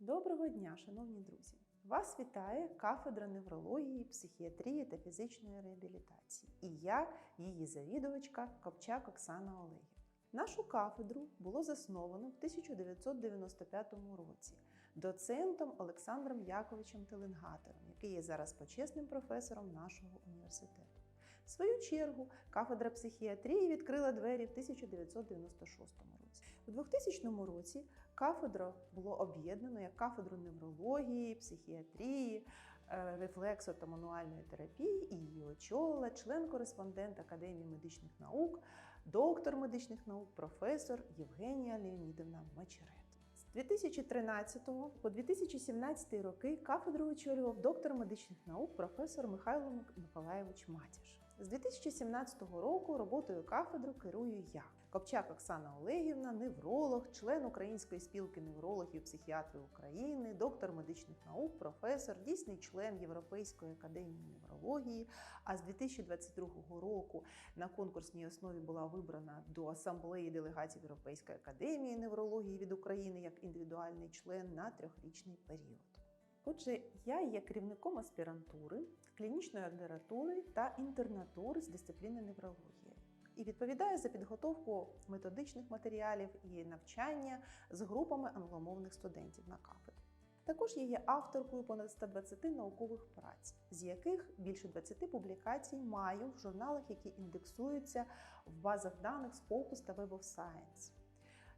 Доброго дня, шановні друзі! Вас вітає кафедра неврології, психіатрії та фізичної реабілітації. І я, її завідувачка Копчак Оксана Олегів. Нашу кафедру було засновано в 1995 році доцентом Олександром Яковичем Теленгатором, який є зараз почесним професором нашого університету. В свою чергу кафедра психіатрії відкрила двері в 1996 році. У 2000 році кафедру було об'єднано як кафедру неврології, психіатрії, е, рефлексо та мануальної терапії, і її очолила член-кореспондент Академії медичних наук, доктор медичних наук, професор Євгенія Леонідовна Мачерет. З 2013 по 2017 роки кафедру очолював доктор медичних наук професор Михайло Миколаєвич Матяш. З 2017 року роботою кафедру керую я, Копчак Оксана Олегівна, невролог, член Української спілки неврологів психіатрів України, доктор медичних наук, професор, дійсний член Європейської академії неврології. А з 2022 року на конкурсній основі була вибрана до асамблеї делегатів Європейської академії неврології від України як індивідуальний член на трьохрічний період. Отже, я є керівником аспірантури, клінічної ординатури та інтернатури з дисципліни неврологія і відповідаю за підготовку методичних матеріалів і навчання з групами англомовних студентів на кафедрі. Також я є авторкою понад 120 наукових праць, з яких більше 20 публікацій маю в журналах, які індексуються в базах даних Scopus та Web of Science.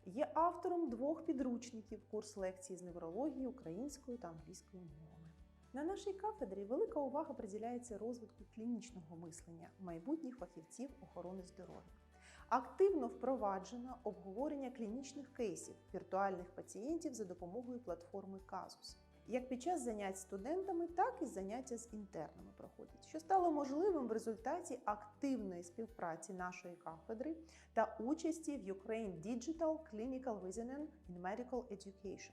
Є автором двох підручників курс лекцій з неврології українською та англійською мовами. На нашій кафедрі велика увага приділяється розвитку клінічного мислення майбутніх фахівців охорони здоров'я. Активно впроваджено обговорення клінічних кейсів віртуальних пацієнтів за допомогою платформи Казус. Як під час занять студентами, так і заняття з інтернами проходять, що стало можливим в результаті активної співпраці нашої кафедри та участі в Ukraine Digital Clinical Visioning in Medical Education,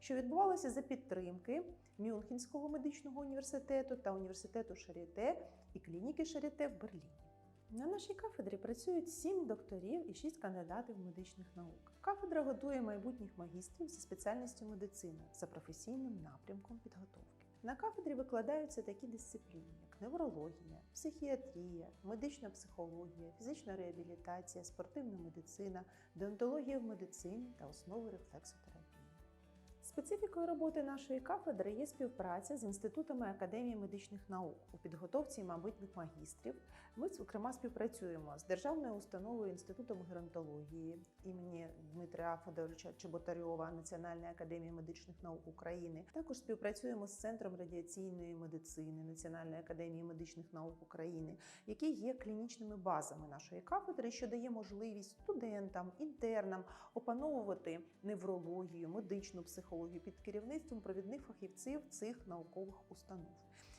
що відбувалося за підтримки Мюнхенського медичного університету та університету Шаріте і клініки Шаріте в Берліні. На нашій кафедрі працюють сім докторів і шість кандидатів медичних наук. Кафедра готує майбутніх магістрів зі спеціальністю медицина за професійним напрямком підготовки. На кафедрі викладаються такі дисципліни, як неврологія, психіатрія, медична психологія, фізична реабілітація, спортивна медицина, деонтологія в медицині та основи рефлексотерапії. Специфікою роботи нашої кафедри є співпраця з інститутами Академії медичних наук у підготовці майбутніх магістрів. Ми, зокрема, співпрацюємо з державною установою Інститутом геронтології імені Дмитрия Федоровича Чеботарьова Національної академії медичних наук України. Також співпрацюємо з Центром радіаційної медицини Національної академії медичних наук України, які є клінічними базами нашої кафедри, що дає можливість студентам, інтернам опановувати неврологію, медичну психологію психологію під керівництвом провідних фахівців цих наукових установ.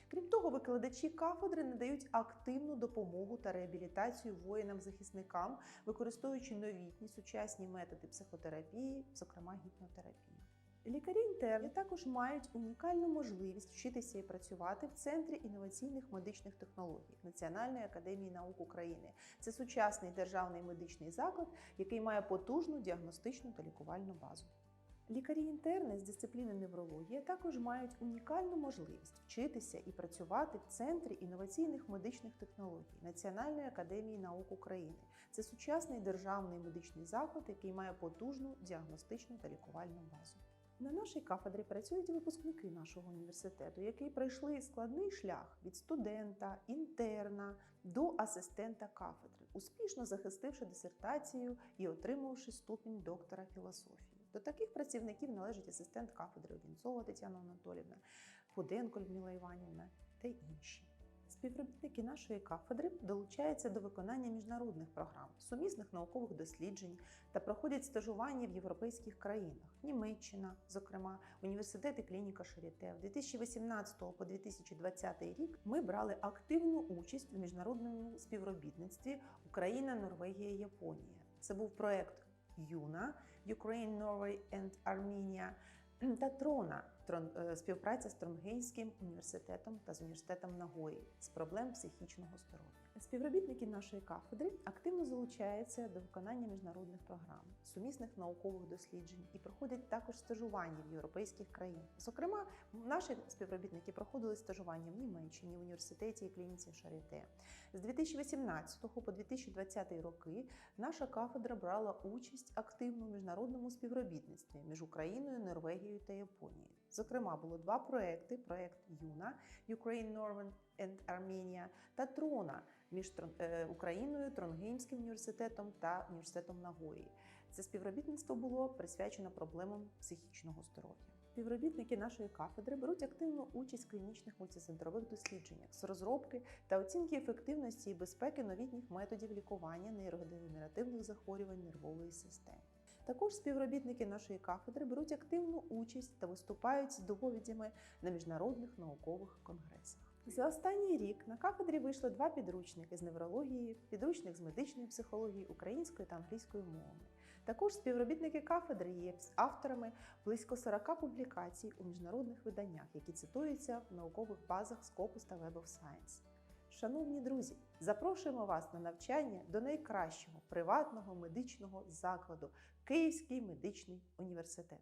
Крім того, викладачі кафедри надають активну допомогу та реабілітацію воїнам-захисникам, використовуючи новітні сучасні методи психотерапії, зокрема гіпнотерапію. Лікарі-інтерни також мають унікальну можливість вчитися і працювати в Центрі інноваційних медичних технологій Національної академії наук України. Це сучасний державний медичний заклад, який має потужну діагностичну та лікувальну базу. Лікарі-інтерни з дисципліни неврологія також мають унікальну можливість вчитися і працювати в Центрі інноваційних медичних технологій Національної академії наук України. Це сучасний державний медичний заклад, який має потужну діагностичну та лікувальну базу. На нашій кафедрі працюють випускники нашого університету, які пройшли складний шлях від студента, інтерна до асистента кафедри, успішно захистивши дисертацію і отримавши ступінь доктора філософії. До таких працівників належить асистент кафедри Одінцова Тетяна Анатолівна, Худенко Людмила Іванівна та інші. Співробітники нашої кафедри долучаються до виконання міжнародних програм, сумісних наукових досліджень та проходять стажування в європейських країнах Німеччина, зокрема, університет і клініка Шаріте. В 2018 по 2020 рік ми брали активну участь у міжнародному співробітництві Україна, Норвегія, Японія. Це був проект ЮНА Ukraine, Norway and Armenia та Трона Трон- співпраця з Тронгейським університетом та з університетом Нагої з проблем психічного здоров'я. Співробітники нашої кафедри активно залучаються до виконання міжнародних програм, сумісних наукових досліджень і проходять також стажування в європейських країнах. Зокрема, наші співробітники проходили стажування в Німеччині, в університеті і клініці Шаріте. З 2018 по 2020 роки наша кафедра брала участь активно в міжнародному співробітництві між Україною, Норвегією та Японією. Зокрема, було два проекти: проект ЮНА Ukraine Northern and Armenia та Трона між е, Україною, Тронгеймським університетом та університетом Нагої. Це співробітництво було присвячено проблемам психічного здоров'я. Співробітники нашої кафедри беруть активну участь в клінічних мультицентрових дослідженнях з розробки та оцінки ефективності і безпеки новітніх методів лікування нейродегенеративних захворювань нервової системи. Також співробітники нашої кафедри беруть активну участь та виступають з доповідями на міжнародних наукових конгресах. За останній рік на кафедрі вийшло два підручники з неврології, підручник з медичної психології українською та англійською мовами. Також співробітники кафедри є авторами близько 40 публікацій у міжнародних виданнях, які цитуються в наукових базах Scopus та Web of Science. Шановні друзі, запрошуємо вас на навчання до найкращого приватного медичного закладу Київський медичний університет.